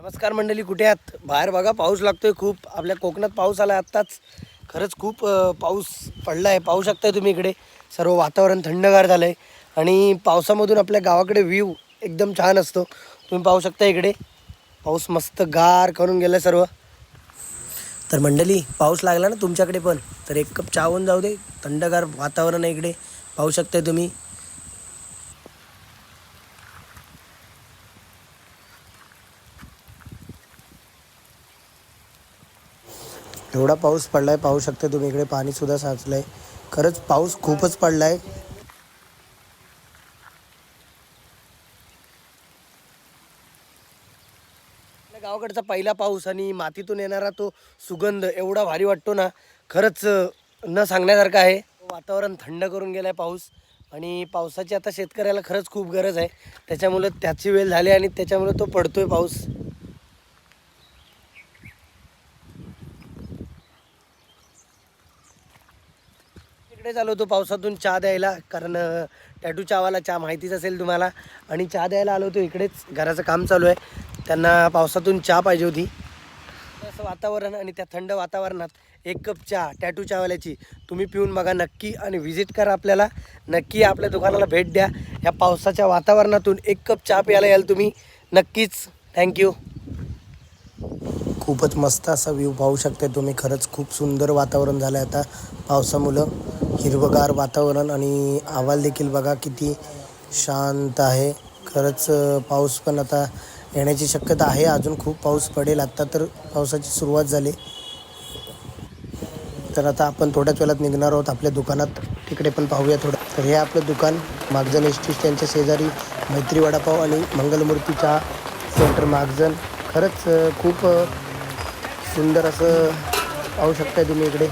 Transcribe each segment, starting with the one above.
नमस्कार मंडळी कुठे आहात? बाहेर बघा पाऊस लागतोय खूप. आपल्या कोकणात पाऊस आला आत्ताच. खरंच खूप पाऊस पडला आहे पाहू शकताय तुम्ही इकडे. सर्व वातावरण थंडगार झालं आहे आणि पावसामधून आपल्या गावाकडे व्ह्यू एकदम छान असतो. तुम्ही पाहू शकता इकडे. पाऊस मस्त गार करून गेला सर्व. तर मंडळी पाऊस लागला ना तुमच्याकडे पण तर एक कप चहा होऊन जाऊ दे. थंडगार वातावरण आहे इकडे. पाहू शकताय तुम्ही. एवढा पाऊस पडलाय पाहू शकता तुम्ही इकडे पाणी सुद्धा साचलंय. खरंच पाऊस खूपच पडलाय. आहे गावाकडचा पहिला पाऊस आणि मातीतून येणारा तो सुगंध एवढा भारी वाटतो ना खरंच न सांगण्यासारखं आहे. वातावरण थंड करून गेलाय पाऊस आणि पावसाची आता शेतकऱ्याला खरंच खूप गरज आहे. त्याच्यामुळं त्याची वेळ झाली आणि त्याच्यामुळे तो पडतोय पाऊस. इकडे चालू होतो पावसातून चहा द्यायला कारण टॅटू चहावाला चहा माहितीच असेल तुम्हाला. आणि चहा द्यायला आलो होतो इकडेच घराचं काम चालू आहे. त्यांना पावसातून चहा पाहिजे होती. असं वातावरण आणि त्या थंड वातावरणात एक कप चहा टॅटू चहावाल्याची तुम्ही पिऊन बघा नक्की आणि व्हिजिट करा आपल्याला. नक्की आपल्या दुकानाला भेट द्या. या पावसाच्या वातावरणातून एक कप चहा प्यायला याल तुम्ही. नक्कीच. थँक्यू खूपच मस्त असा व्ह्यू पाहू शकते तुम्ही. खरंच खूप सुंदर वातावरण झालं आहे आता पावसामुळं. हिरवगार वातावरण आणि आवाज देखील बघा किती शांत आहे. खरंच पाऊस पण आता येण्याची शक्यता आहे. अजून खूप पाऊस पडेल. आत्ता तर पावसाची सुरुवात झाली. तर आता आपण थोड्याच वेळात निघणार आहोत. आपल्या दुकानात तिकडे पण पाहूया थोडं. तर हे आपलं दुकान. मागजन एस त्यांच्या शेजारी मैत्री वडापाव आणि मंगलमूर्ती चहा सेंटर मागजन खरंच खूप सुंदर असं पाहू शकताय तुम्ही इकडे.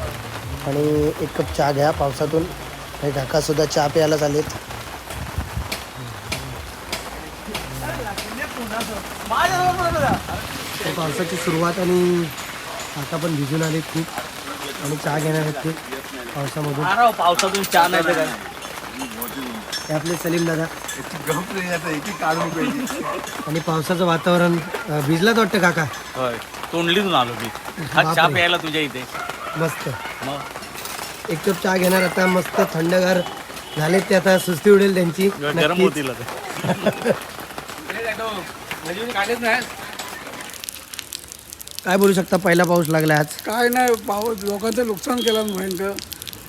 आणि एक कप चहा घ्या. पावसातून आणि काकासुद्धा चहा प्यायला चालेत तर पावसाची सुरुवात आणि काका पण भिजून आले खूप. आणि चहा घेणार आहेत ते पावसामधून. पावसातून चहा नाही हे आपले सलीम दादा. आणि पावसाचं वातावरण अं, भिजलाच वाटतं काका? तोंडलीतून आलो मी. हा चहा. प्यायला तुझ्या इथे. मस्त. मग? एक कप चहा घेणार आता मस्त थंडगार झालेत ते आता सुस्ती उडेल त्यांची. गरम नक्कीच. होतील आता. काय बोलू शकता पहिला पाऊस लागला आज? काय नाही पाऊस लोकांचं नुकसान केलं ना भयंकर.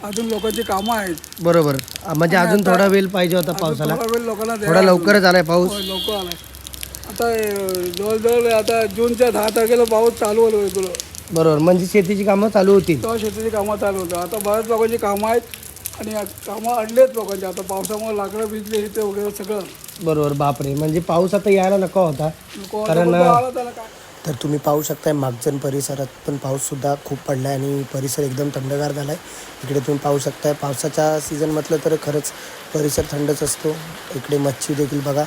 अजून लोकांची कामं आहेत. बरोबर. अं, म्हणजे अजून थोडा वेळ पाहिजे होता पावसाला. थोडा वेळ लोकांना थोडा लवकरच आलाय पाऊस. लोक आलाय. आता अं, जवळजवळ आता जूनच्या दहा तारखेला पाऊस चालू होईल तुला बरोबर. म्हणजे शेतीची कामं चालू तेव्हा शेतीची कामं चालू होतं. आता बऱ्याच लोकांची कामं आहेत आणि कामं अडलेत लोकांची. आता पावसामुळे लाकडं भिजले इथे वगैरे सगळं. बरोबर. बापरे. म्हणजे पाऊस आता यायला नको होता. लोकं- कारण- लोकं आला त्याला काय? तर तुम्ही पाहू शकताय मागजन परिसरात पण पाऊससुद्धा खूप पडला आहे आणि परिसर एकदम थंडगार झाला आहे इकडे तुम्ही पाहू शकताय पावसाच्या सीझन म्हटलं तर खरंच परिसर थंडच असतो. इकडे मच्छी देखील बघा.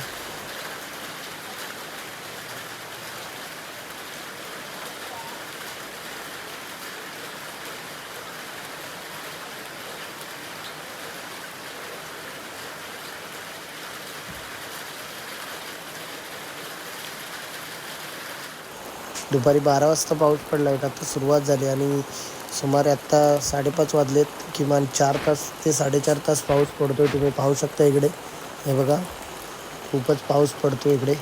दुपारी बारा वाजता पाऊस पडला एक आता सुरुवात झाली आणि सुमारे आत्ता साडेपाच वाजलेत किमान चार तास ते साडेचार तास पाऊस पडतो आहे तुम्ही पाहू शकता इकडे. हे बघा खूपच पाऊस पडतो इकडे.